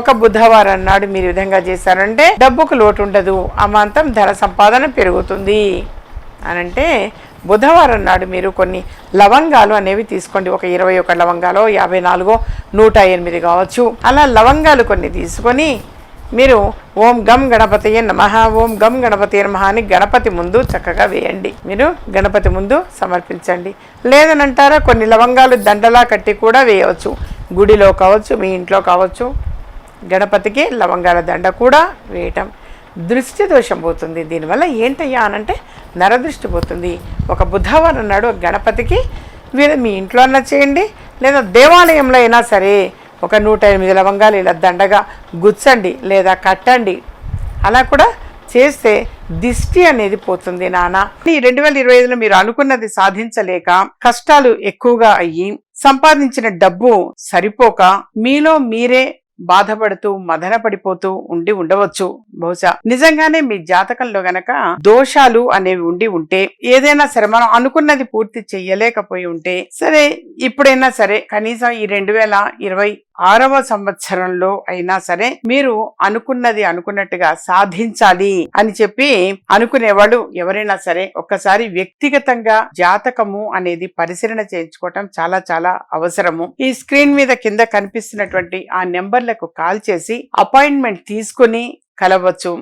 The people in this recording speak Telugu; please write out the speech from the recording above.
ఒక బుధవారం నాడు మీరు విధంగా చేశారంటే డబ్బుకు లోటు ఉండదు. అమాంతం ధన సంపాదన పెరుగుతుంది. అనంటే బుధవారం నాడు మీరు కొన్ని లవంగాలు అనేవి తీసుకోండి. ఒక ఇరవై ఒక లవంగాలో యాభై నాలుగో నూట ఎనిమిది కావచ్చు. అలా లవంగాలు కొన్ని తీసుకొని మీరు ఓం గం గణపతియే నమ. ఓం గం గణపతి నమ అని గణపతి ముందు చక్కగా వేయండి. మీరు గణపతి ముందు సమర్పించండి. లేదనంటారా కొన్ని లవంగాలు దండలా కట్టి కూడా వేయవచ్చు. గుడిలో కావచ్చు మీ ఇంట్లో కావచ్చు. గణపతికి లవంగాల దండ కూడా వేయటం. దృష్టి దోషం పోతుంది. దీనివల్ల ఏంటయ్యా అనంటే నరదృష్టి పోతుంది. ఒక బుధవారం నాడు గణపతికి మీరు మీ ఇంట్లో అన్నా చేయండి లేదా దేవాలయంలో అయినా సరే ఒక నూట ఎనిమిది లవంగాలు ఇలా దండగా గుచ్చండి లేదా కట్టండి. అలా కూడా చేస్తే దిష్టి అనేది పోతుంది నాన్న ఈ రెండు వేల ఇరవై ఐదులో మీరు అనుకున్నది సాధించలేక కష్టాలు ఎక్కువగా అయ్యి సంపాదించిన డబ్బు సరిపోక మీలో మీరే బాధపడుతూ మదన పడిపోతూ ఉండి ఉండవచ్చు. బహుశా నిజంగానే మీ జాతకంలో గనక దోషాలు అనేవి ఉండి ఉంటే ఏదైనా సరే మనం అనుకున్నది పూర్తి చెయ్యలేకపోయి ఉంటే సరే ఇప్పుడైనా సరే కనీసం ఈ రెండు వేల ఇరవై ఆరవ సంవత్సరంలో అయినా సరే మీరు అనుకున్నది అనుకున్నట్టుగా సాధించాలి అని చెప్పి అనుకునేవాళ్ళు ఎవరైనా సరే ఒక్కసారి వ్యక్తిగతంగా జాతకము అనేది పరిశీలన చేయించుకోవటం చాలా చాలా అవసరము. ఈ స్క్రీన్ మీద కింద కనిపిస్తున్నటువంటి ఆ నెంబర్లకు కాల్ చేసి అపాయింట్మెంట్ తీసుకుని కలవచ్చు.